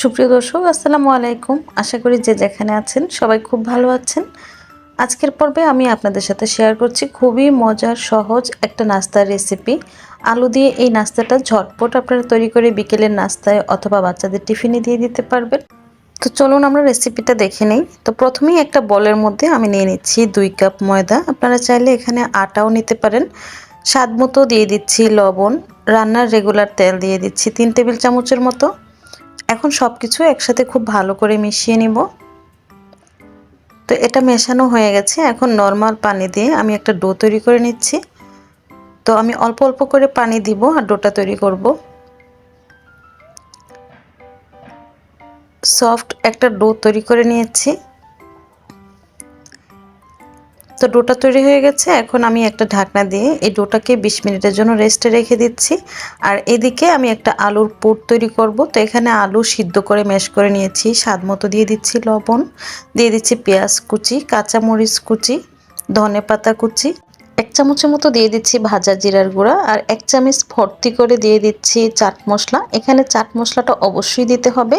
সুপ্রিয় দর্শক, আসসালামু আলাইকুম। আশা করি যে যেখানে আছেন সবাই খুব ভালো আছেন। আজকের পর্বে আমি আপনাদের সাথে শেয়ার করছি খুবই মজার, সহজ একটা নাস্তার রেসিপি। আলু দিয়ে এই নাস্তাটা ঝটপট আপনারা তৈরি করে বিকেলের নাস্তায় অথবা বাচ্চাদের টিফিনে দিয়ে দিতে পারবেন। তো চলুন আমরা রেসিপিটা দেখে নেই। তো প্রথমেই একটা বলের মধ্যে আমি নিয়ে নিচ্ছি দুই কাপ ময়দা। আপনারা চাইলে এখানে আটাও নিতে পারেন। স্বাদ মতো দিয়ে দিচ্ছি লবণ। রান্নার রেগুলার তেল দিয়ে দিচ্ছি তিন টেবিল চামচের মতো। এখন সব কিছু একসাথে খুব ভালো করে মিশিয়ে নিব। তো এটা মেশানো হয়ে গেছে। এখন নর্মাল পানি দিয়ে আমি একটা ডো তৈরি করে নিচ্ছি। তো আমি অল্প অল্প করে পানি দিব আর ডোটা তৈরি করব। সফট একটা ডো তৈরি করে নিয়েছি। তো ডোটা তৈরি হয়ে গেছে। এখন আমি একটা ঢাকনা দিয়ে এই ডোটাকে বিশ মিনিটের জন্য রেস্টে রেখে দিচ্ছি। আর এদিকে আমি একটা আলুর পুর তৈরি করব। তো এখানে আলু সিদ্ধ করে ম্যাশ করে নিয়েছি। স্বাদ মতো দিয়ে দিচ্ছি লবণ। দিয়ে দিচ্ছি পেঁয়াজ কুচি, কাঁচামরিচ কুচি, ধনে পাতা কুচি। এক চামচের মতো দিয়ে দিচ্ছি ভাজা জিরার গুঁড়া। আর এক চামচ ভর্তি করে দিয়ে দিচ্ছি চাট মশলা। এখানে চাট মশলাটা অবশ্যই দিতে হবে।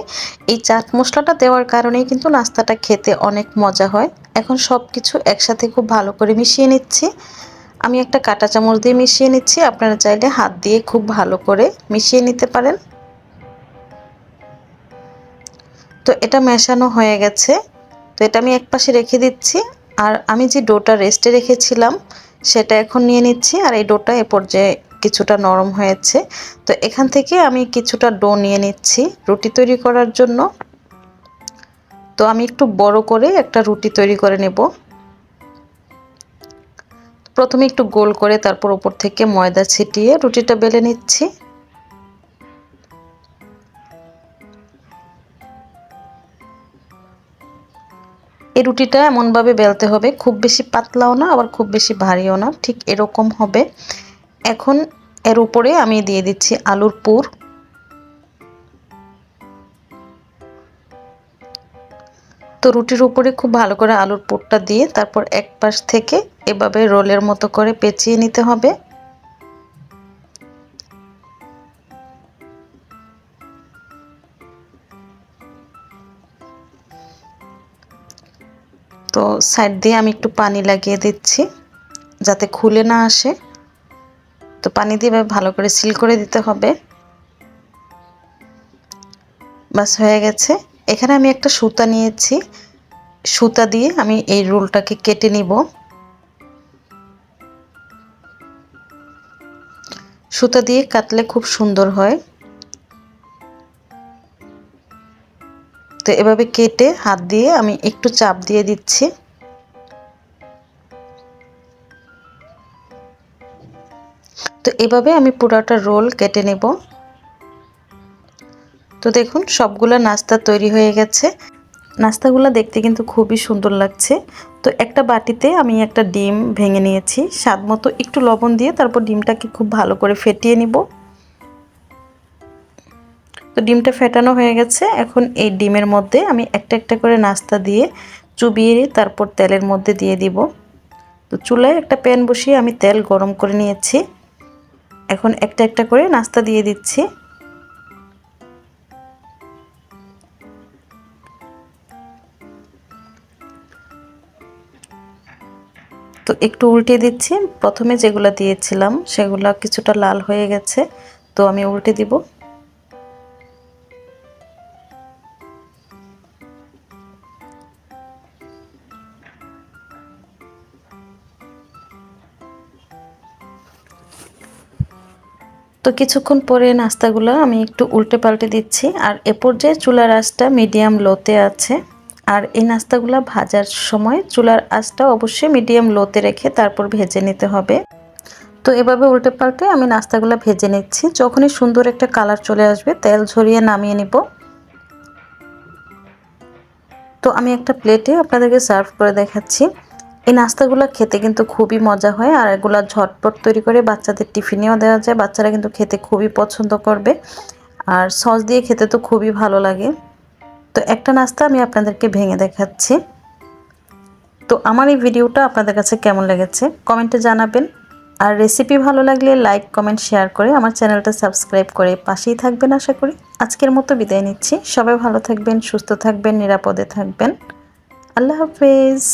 এই চাট মশলাটা দেওয়ার কারণেই কিন্তু নাস্তাটা খেতে অনেক মজা হয়। এখন সব কিছু একসাথে খুব ভালো করে মিশিয়ে নিচ্ছি। আমি একটা কাটা চামচ দিয়ে মিশিয়ে নিচ্ছি। আপনারা চাইলে হাত দিয়ে খুব ভালো করে মিশিয়ে নিতে পারেন। তো এটা মেশানো হয়ে গেছে। তো এটা আমি এক পাশে রেখে দিচ্ছি। আর আমি যে ডোটা রেস্টে রেখেছিলাম, সেটা এখন নিয়ে নিচ্ছি। আর এই ডোটা এ পর্যায়ে কিছুটা নরম হয়েছে। তো এখান থেকে আমি কিছুটা ডো নিয়ে নিচ্ছি রুটি তৈরি করার জন্য। তো আমি একটু বড় করে একটা রুটি তৈরি করে নেব। প্রথমে একটু গোল করে তারপর ওপর থেকে ময়দা ছিটিয়ে রুটিটা বেলে নিচ্ছি। এই রুটিটা এমনভাবে বেলতে হবে, খুব বেশি পাতলাও না, আবার খুব বেশি ভারীও না, ঠিক এরকম হবে। এখন এর উপরে আমি দিয়ে দিচ্ছি আলুর পুর। তো রুটির উপরে খুব ভালো করে আলুর পুরটা দিয়ে তারপর এক পাশ থেকে এভাবে রোলের মতো করে পেঁচিয়ে নিতে হবে। তো সাইড দিয়ে আমি একটু পানি লাগিয়ে দিচ্ছি যাতে খুলে না আসে। তো পানি দিয়ে ভালো করে সিল করে দিতে হবে। বাস হয়ে গেছে। এখানে আমি একটা সুতা নিয়েছি। সুতা দিয়ে আমি এই রোলটাকে কেটে নিব। সুতা দিয়ে কাটলে খুব সুন্দর হয়। তো এভাবে কেটে হাত দিয়ে আমি একটু চাপ দিয়ে দিচ্ছি। তো এভাবে আমি পুরাটা রোল কেটে নেব। তো দেখুন, সবগুলো নাস্তা তৈরি হয়ে গেছে। নাস্তাগুলো দেখতে কিন্তু খুবই সুন্দর লাগছে। তো একটা বাটিতে আমি একটা ডিম ভেঙে নিয়েছি। স্বাদ মতো একটু লবণ দিয়ে তারপর ডিমটাকে খুব ভালো করে ফেটিয়ে নিব। তো ডিমটা ফেটানো হয়ে গেছে। এখন এই ডিমের মধ্যে আমি একটা একটা করে নাস্তা দিয়ে চুবিয়ে তারপর তেলের মধ্যে দিয়ে দিব। তো চুলায় একটা প্যান বসিয়ে আমি তেল গরম করে নিয়েছি। এখন একটা একটা করে নাস্তা দিয়ে দিচ্ছি। একটু উল্টে দিচ্ছি। প্রথমে যেগুলো দিয়েছিলাম, সেগুলো কিছুটা লাল হয়ে গেছে। তো আমি উল্টে দিব। তো কিছুক্ষণ পরে নাস্তাগুলো আমি একটু উল্টে পাল্টে দিচ্ছি। আর এ পর্যায়ে চুলার আঁচটা মিডিয়াম লোতে আছে। আর এই নাস্তাগুলো ভাজার সময় চুলার আঁচটা অবশ্যই মিডিয়াম লোতে রেখে তারপর ভেজে নিতে হবে। তো এভাবে উল্টে পাল্টে আমি নাস্তাগুলো ভেজে নিচ্ছি। যখনই সুন্দর একটা কালার চলে আসবে, তেল ঝরিয়ে নামিয়ে নিব। তো আমি একটা প্লেটে আপনাদেরকে সার্ভ করে দেখাচ্ছি। এই নাস্তাগুলো খেতে কিন্তু খুবই মজা হয় আর এগুলো ঝটপট তৈরি করে বাচ্চাদের টিফিনেও দেওয়া যায়। বাচ্চারা কিন্তু খেতে খুবই পছন্দ করবে। আর সস দিয়ে খেতে তো খুবই ভালো লাগে। তো একটা নাস্তা আমি আপনাদেরকে ভেঙে দেখাচ্ছি। তো আমার এই ভিডিওটা আপনাদের কাছে কেমন লেগেছে কমেন্টে জানাবেন। আর রেসিপি ভালো লাগলে লাইক কমেন্ট শেয়ার করে আমার চ্যানেলটা সাবস্ক্রাইব করে পাশেই থাকবেন আশা করি। আজকের মতো বিদায় নিচ্ছি। সবাই ভালো থাকবেন, সুস্থ থাকবেন, নিরাপদে থাকবেন। আল্লাহ হাফেজ।